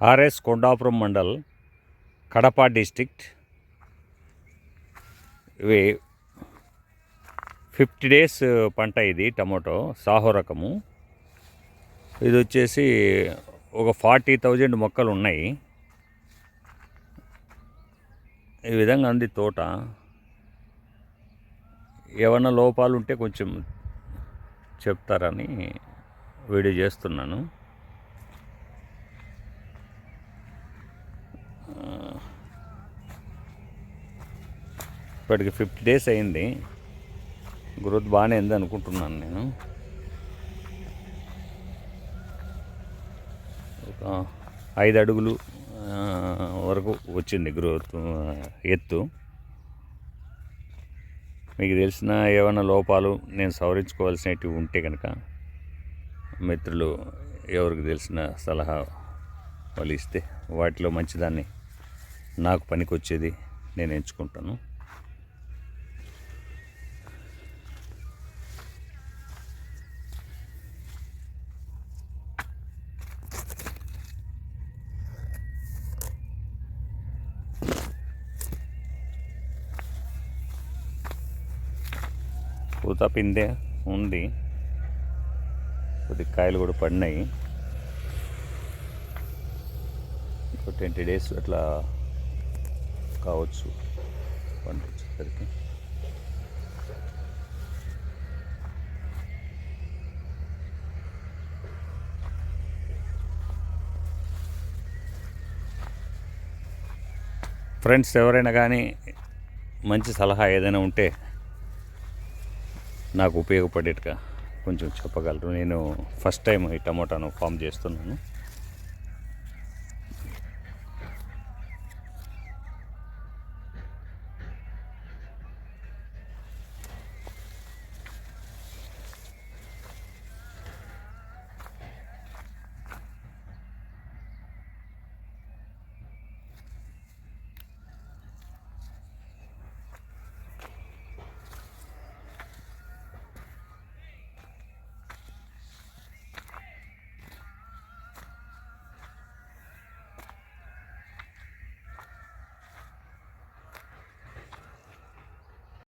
RS Kondapuram mandal Kadapa district ఇవి fifty days పంట ఇది టమాటో సాహో రకము. ఇది వచ్చేసి ఒక ఫార్టీ థౌజండ్ మొక్కలు ఉన్నాయి. ఈ విధంగా ఉంది తోట. ఏమన్నా లోపాలు ఉంటే కొంచెం చెప్తారని వీడియో చేస్తున్నాను. ఇప్పటికి ఫిఫ్టీ డేస్ అయింది. గ్రోత్ బాగానే ఉంది అనుకుంటున్నాను నేను. ఒక ఐదు అడుగులు వరకు వచ్చింది గ్రోత్ ఎత్తు. మీకు తెలిసిన ఏమైనా లోపాలు నేను సవరించుకోవాల్సినవి ఉంటే కనుక మిత్రులు ఎవరికి తెలిసిన సలహా వాళ్ళు ఇస్తే వాటిలో మంచిదాన్ని నాకు పనికొచ్చేది నేను ఎంచుకుంటాను. పూత పిందే ఉంది. కొద్ది కాయలు కూడా పడినాయి. ఇంకో ట్వంటీ డేస్ అట్లా కావచ్చు. పంట వచ్చేసరికి. ఫ్రెండ్స్ ఎవరైనా కానీ మంచి సలహా ఏదైనా ఉంటే నాకు ఉపయోగపడేట్టుగా కొంచెం చెప్పగలరు. నేను ఫస్ట్ టైం ఈ టమోటాను ఫామ్ చేస్తున్నాను.